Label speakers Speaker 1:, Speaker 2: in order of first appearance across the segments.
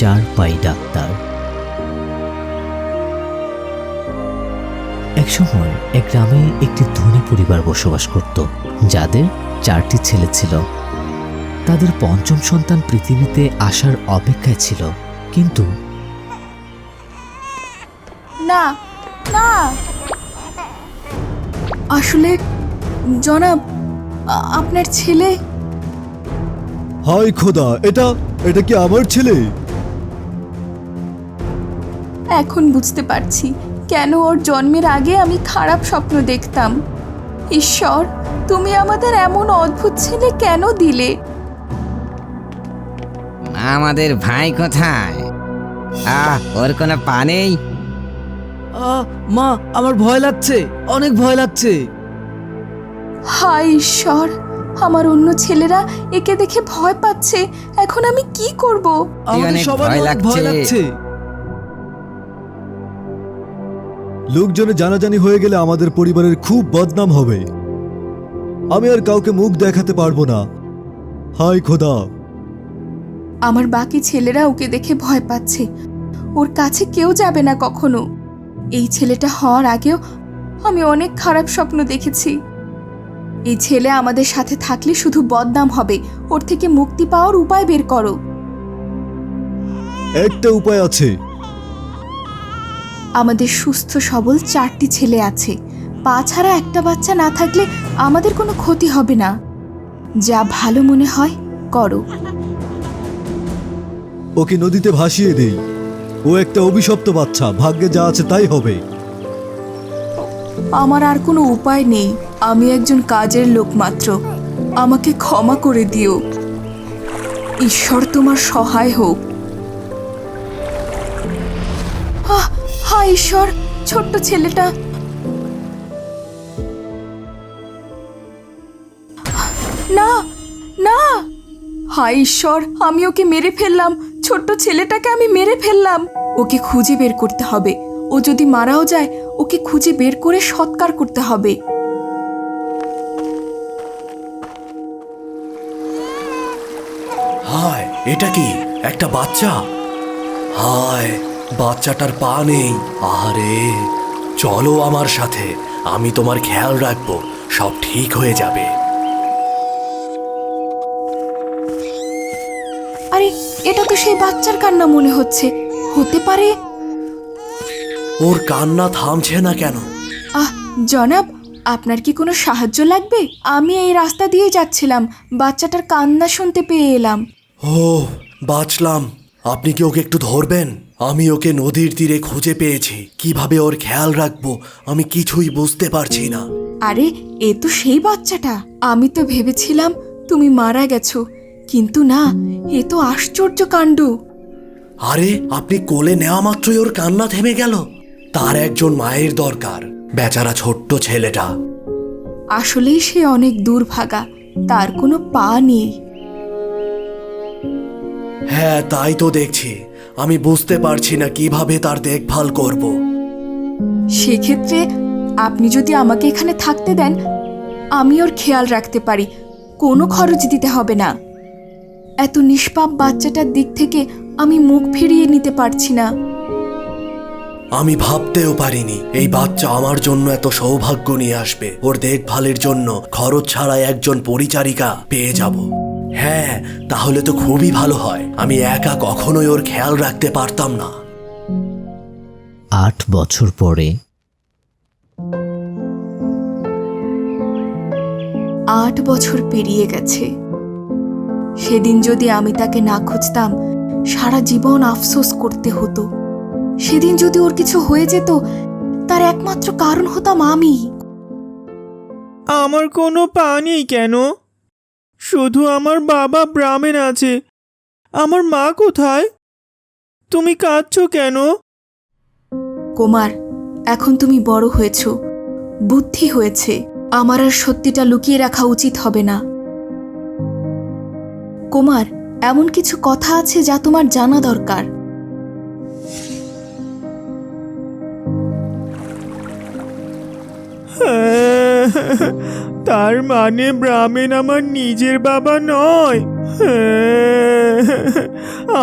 Speaker 1: চার পাই ডাক্তার। একসময় এক গ্রামে একটি ধনী পরিবার বসবাস করত যাদের চারটি ছেলে ছিল। তাদের পঞ্চম সন্তান পৃথিবীতে আসার অপেক্ষায় ছিল কিন্তু
Speaker 2: না না। আসলে জনাব আপনার ছেলে?
Speaker 3: হাই খোদা এটা এটা কি আমার ছেলে?
Speaker 2: এখন বুঝতে পারছি কেন ওর জন্মের আগে আমি খারাপ স্বপ্ন দেখতাম। ঈশ্বর তুমি আমাদের এমন অদ্ভুত ছেলে কেন দিলে?
Speaker 4: আমাদের ভাই কোথায়? আহ ওর কোনো পা নেই?
Speaker 5: আহ, মা আমার ভয় লাগছে অনেক ভয় লাগছে।
Speaker 2: হায় ঈশ্বর আমার অন্য ছেলেরা একে দেখে ভয় পাচ্ছে এখন আমি কি করব?
Speaker 5: আমাদের
Speaker 4: অনেক
Speaker 5: সবার
Speaker 4: ভয়
Speaker 5: অনেক ভয়
Speaker 4: লাগছে।
Speaker 5: লাগছে।
Speaker 3: লোকজনে জানাজানি হয়ে গেলে আমাদের পরিবারের খুব বদনাম হবে। আমি আর কাউকে মুখ দেখাতে পারব না। হাই খোদা।
Speaker 2: আমার বাকি ছেলেরা ওকে দেখে ভয় পাচ্ছে। ওর কাছে কেউ যাবে না কখনো। এই ছেলেটা হওয়ার আগেও আমি অনেক খারাপ স্বপ্ন দেখেছি। এই ছেলে আমাদের সাথে থাকলে শুধু বদনাম হবে। ওর থেকে মুক্তি পাওয়ার উপায় বের করো।
Speaker 3: একটা উপায় আছে।
Speaker 2: আমাদের সুস্থ সবল চারটি ছেলে আছে। পা ছাড়া একটা বাচ্চা না থাকলে আমাদের কোনো ক্ষতি হবে না। যা ভালো মনে হয় করো।
Speaker 3: ওকে নদীতে ভাসিয়ে দেই। ও একটা অভিশপ্ত বাচ্চা ভাগ্যে যা আছে তাই হবে।
Speaker 2: আমার আর কোনো উপায় নেই। আমি একজন কাজের লোক মাত্র। আমাকে ক্ষমা করে দিও। ঈশ্বর তোমার সহায় হোক। ঈশ্বর ছোট্ট ছেলেটা। না না। হায় ঈশ্বর, আমি ওকে মেরে ফেললাম। ছোট্ট ছেলেটাকে আমি মেরে ফেললাম। ওকে খুঁজে বের করতে হবে। ও যদি মারাও যায়, ওকে খুঁজে বের করে সৎকার করতে হবে।
Speaker 6: হায়, এটা কি? একটা বাচ্চা? হায় বাচ্চাটার পা নেই। আরে চলো আমার সাথে আমি তোমার খেয়াল রাখব সব ঠিক হয়ে যাবে।
Speaker 2: আরে এটা তো সেই বাচ্চার কান্না মনে হচ্ছে। হতে পারে।
Speaker 6: ওর কান্না থামছে না কেন?
Speaker 2: আহ জনাব আপনার কি কোনো সাহায্য লাগবে? আমি এই রাস্তা দিয়ে যাচ্ছিলাম। বাচ্চাটার কান্না শুনতে পেয়ে এলাম।
Speaker 6: ও বাঁচলাম। আপনি কি ওকে একটু ধরবেন? আমি ওকে নদীর তীরে খুঁজে পেয়েছি। কীভাবে ওর খেয়াল রাখব আমি কিছুই বুঝতে পারছি না।
Speaker 2: আরে এ তো সেই বাচ্চাটা। আমি তো ভেবেছিলাম তুমি মারা গেছো। কিন্তু না এ তো আশ্চর্য কাণ্ড।
Speaker 6: আরে আপনি কোলে নেওয়া মাত্রই ওর কান্না থেমে গেল। তার একজন মায়ের দরকার বেচারা ছোট্ট ছেলেটা।
Speaker 2: আসলেই সে অনেক দুর্ভাগা তার কোনো পা নেই।
Speaker 6: হ্যাঁ তাই তো দেখছি। আমি বুঝতে পারছি না কীভাবে তার দেখভাল করব।
Speaker 2: সেক্ষেত্রে আপনি যদি আমাকে এখানে থাকতে দেন আমি ওর খেয়াল রাখতে পারি। কোনো খরচ দিতে হবে না। এত নিষ্পাপ বাচ্চাটার দিক থেকে আমি মুখ ফিরিয়ে নিতে পারছি না।
Speaker 6: আমি ভাবতেও পারিনি এই বাচ্চা আমার জন্য এত সৌভাগ্য নিয়ে আসবে। ওর দেখভালের জন্য খরচ ছাড়াই একজন পরিচারিকা পেয়ে যাব। হ্যাঁ তাহলে তো খুবই ভালো হয়। আমি একা কখনোই ওর খেয়াল রাখতে পারতাম না।
Speaker 1: আট বছর পরে
Speaker 2: আট বছর পেরিয়ে গেছে। সেদিন যদি আমি তাকে না খুঁজতাম সারা জীবন আফসোস করতে হতো। সেদিন যদি ওর কিছু হয়ে যেত তার একমাত্র কারণ হতাম আমি।
Speaker 7: আমার কোনো পা নেই কেন? শুধু আমার বাবা ব্রাহ্মণ আছে। আমার মা কোথায়? তুমি কাঁদছো কেন?
Speaker 2: কুমার এখন তুমি বড় হয়েছ। বুদ্ধি হয়েছে। আমার আর সত্যিটা লুকিয়ে রাখা উচিত হবে না। কুমার এমন কিছু কথা আছে যা তোমার জানা দরকার।
Speaker 7: তার মানে ব্রাহ্মণ আমার নিজের বাবা নয়।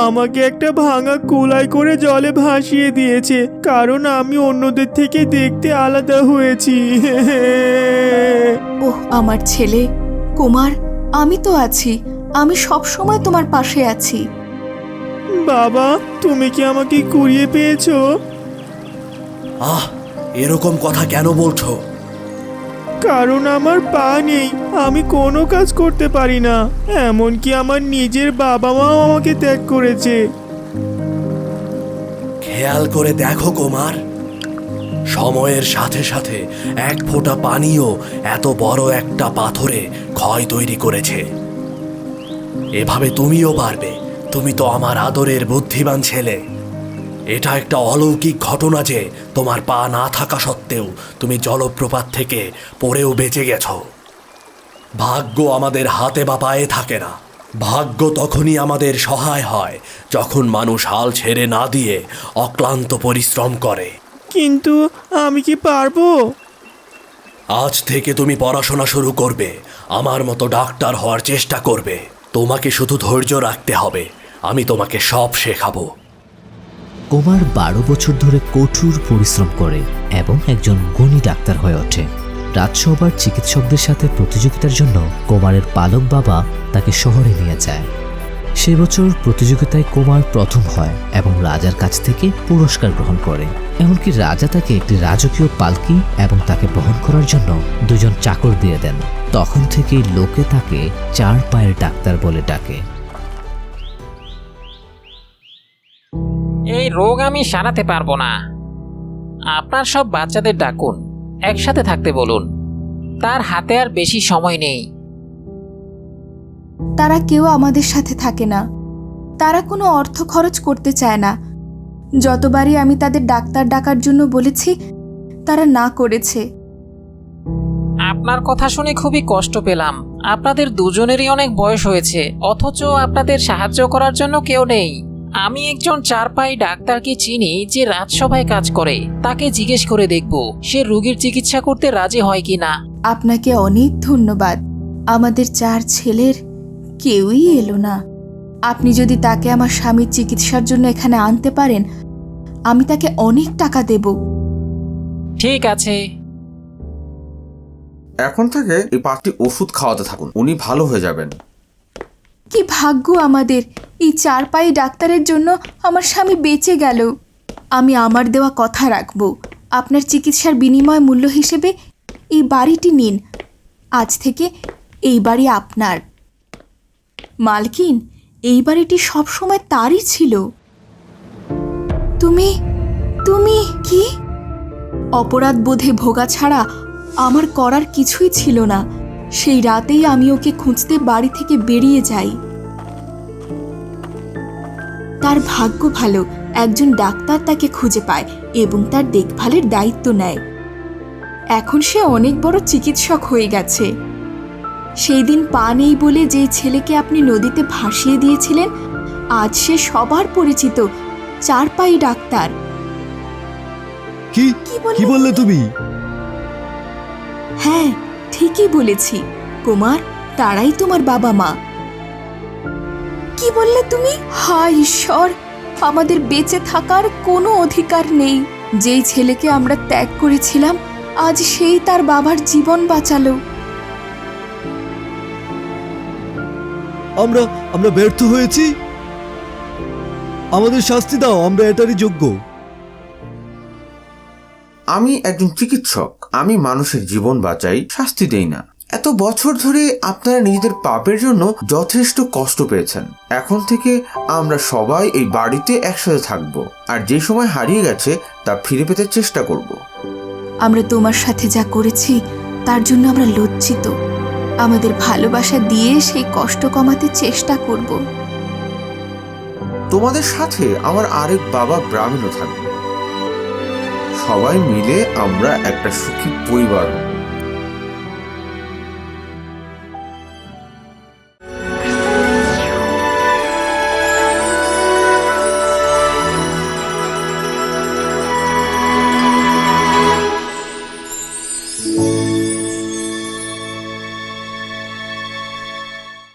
Speaker 7: আমাকে একটা ভাঙা কুলাই করে জলে ভাসিয়ে দিয়েছে কারণ আমি অন্যদের থেকে দেখতে আলাদা হয়েছি।
Speaker 2: ওহ আমার ছেলে কুমার আমি তো আছি আমি সব সময় তোমার পাশে আছি।
Speaker 7: বাবা তুমি কি আমাকে কুড়িয়ে পেয়েছ?
Speaker 6: আহ এরকম কথা কেন বলছো?
Speaker 7: কারণ আমার পা নেই, আমি কোনো কাজ করতে পারি না। এমনকি আমার নিজের বাবা মাও আমাকে ত্যাগ করেছে।
Speaker 6: খেয়াল করে দেখো কুমার, সময়ের সাথে সাথে এক ফোঁটা পানিও এত বড় একটা পাথরে ক্ষয় তৈরি করেছে। এভাবে তুমিও পারবে, তুমি তো আমার আদরের বুদ্ধিমান ছেলে। এটা একটা অলৌকিক ঘটনা যে তোমার পা না থাকা সত্ত্বেও তুমি জলপ্রপাত থেকে পড়েও বেঁচে গেছ। ভাগ্য আমাদের হাতে বা পায়ে থাকে না। ভাগ্য তখনই আমাদের সহায় হয় যখন মানুষ হাল ছেড়ে না দিয়ে অক্লান্ত পরিশ্রম করে।
Speaker 7: কিন্তু আমি কি পারব?
Speaker 6: আজ থেকে তুমি পড়াশোনা শুরু করবে আমার মতো ডাক্তার হওয়ার চেষ্টা করবে। তোমাকে শুধু ধৈর্য রাখতে হবে আমি তোমাকে সব শেখাবো।
Speaker 1: কুমার বারো বছর ধরে কঠোর পরিশ্রম করে এবং একজন গুণী ডাক্তার হয়ে ওঠে। রাজসভার চিকিৎসকদের সাথে প্রতিযোগিতার জন্য কুমারের পালক বাবা তাকে শহরে নিয়ে যায়। সে বছর প্রতিযোগিতায় কুমার প্রথম হয় এবং রাজার কাছ থেকে পুরস্কার গ্রহণ করে। এমনকি রাজা তাকে একটি রাজকীয় পালকি এবং তাকে বহন করার জন্য দুজন চাকর দিয়ে দেন। তখন থেকেই লোকে তাকে চার পায়ের ডাক্তার বলে ডাকে।
Speaker 8: এই রোগ আমি সারাতে পারব না। আপনার সব বাচ্চাদের ডাকুন একসাথে থাকতে বলুন। তার হাতে আর বেশি সময় নেই।
Speaker 2: তারা কেউ আমাদের সাথে থাকে না। তারা কোনো অর্থ খরচ করতে চায় না। যতবারই আমি তাদের ডাক্তার ডাকার জন্য বলেছি তারা না করেছে।
Speaker 8: আপনার কথা শুনে খুবই কষ্ট পেলাম। আপনাদের দুজনেরই অনেক বয়স হয়েছে অথচ আপনাদের সাহায্য করার জন্য কেউ নেই। আমি একজন চারপাই ডাক্তারকে চিনি যে রাজসভায় কাজ করে। তাকে জিজ্ঞেস করে দেখব সে রোগীর চিকিৎসা করতে রাজি হয় কি না
Speaker 2: আপনাকে অনেক ধন্যবাদ। আমাদের চার ছেলের কেউই এলো না। আপনি যদি তাকে আমার স্বামীর চিকিৎসার জন্য এখানে আনতে পারেন আমি তাকে অনেক টাকা দেব।
Speaker 8: ঠিক আছে।
Speaker 9: এখন থেকে এই পাঁচটি ওষুধ খাওয়াতে থাকুন উনি ভালো হয়ে যাবেন।
Speaker 2: কি ভাগ্য আমাদের। এই চার পাই ডাক্তারের জন্য আমার স্বামী বেঁচে গেল। আমি আমার দেওয়া কথা রাখব। আপনার চিকিৎসার বিনিময় মূল্য হিসেবে এই বাড়িটি নিন। আজ থেকে এই বাড়ি আপনার। মালকিন, এই বাড়িটি সবসময় তারই ছিল। তুমি তুমি কি? অপরাধ বোধে ভোগা ছাড়া আমার করার কিছুই ছিল না। সেই রাতেই আমি ওকে খুঁজতে বাড়ি থেকে বেরিয়ে যাই। তার ভাগ্য ভালো একজন ডাক্তার তাকে খুঁজে পায় এবং তার দেখভালের দায়িত্ব নেয়। এখন সে অনেক বড় চিকিৎসক হয়ে গেছে। সেই দিন পা নেই বলে যে ছেলেকে আপনি নদীতে ভাসিয়ে দিয়েছিলেন আজ সে সবার পরিচিত চার পাই ডাক্তার।
Speaker 3: কি?
Speaker 2: কি বললে
Speaker 3: কি বললে তুমি?
Speaker 2: হ্যাঁ ঠিকই বলেছি। কুমার তারাই তোমার বাবা মা। কি বললে তুমি? হায় ঈশ্বর আমাদের বেঁচে থাকার কোনো অধিকার নেই। যেই ছেলেকে আমরা ত্যাগ করেছিলাম আজ সেই তার বাবার জীবন বাঁচালো।
Speaker 3: আমরা আমরা ব্যর্থ হয়েছি? আমাদের শাস্তি দাও আমরা এটারই যোগ্য।
Speaker 9: আমি একজন চিকিৎসক। আমি মানুষের জীবন বাঁচাই শাস্তি দেই না। এত বছর ধরে আপনারা নিজেদের পাপের জন্য যথেষ্ট কষ্ট পেয়েছেন। এখন থেকে আমরা সবাই এই বাড়িতে একসাথে থাকব আর যে সময় হারিয়ে গেছে তা ফিরে পেতে চেষ্টা করব।
Speaker 2: আমরা তোমার সাথে যা করেছি তার জন্য আমরা লজ্জিত। আমাদের ভালোবাসা দিয়ে সেই কষ্ট কমাতে চেষ্টা করব।
Speaker 9: তোমাদের সাথে আমার আরেক বাবা ব্রাহ্মণও থাকবে। সবাই মিলে আমরা একটা সুখী পরিবার হব।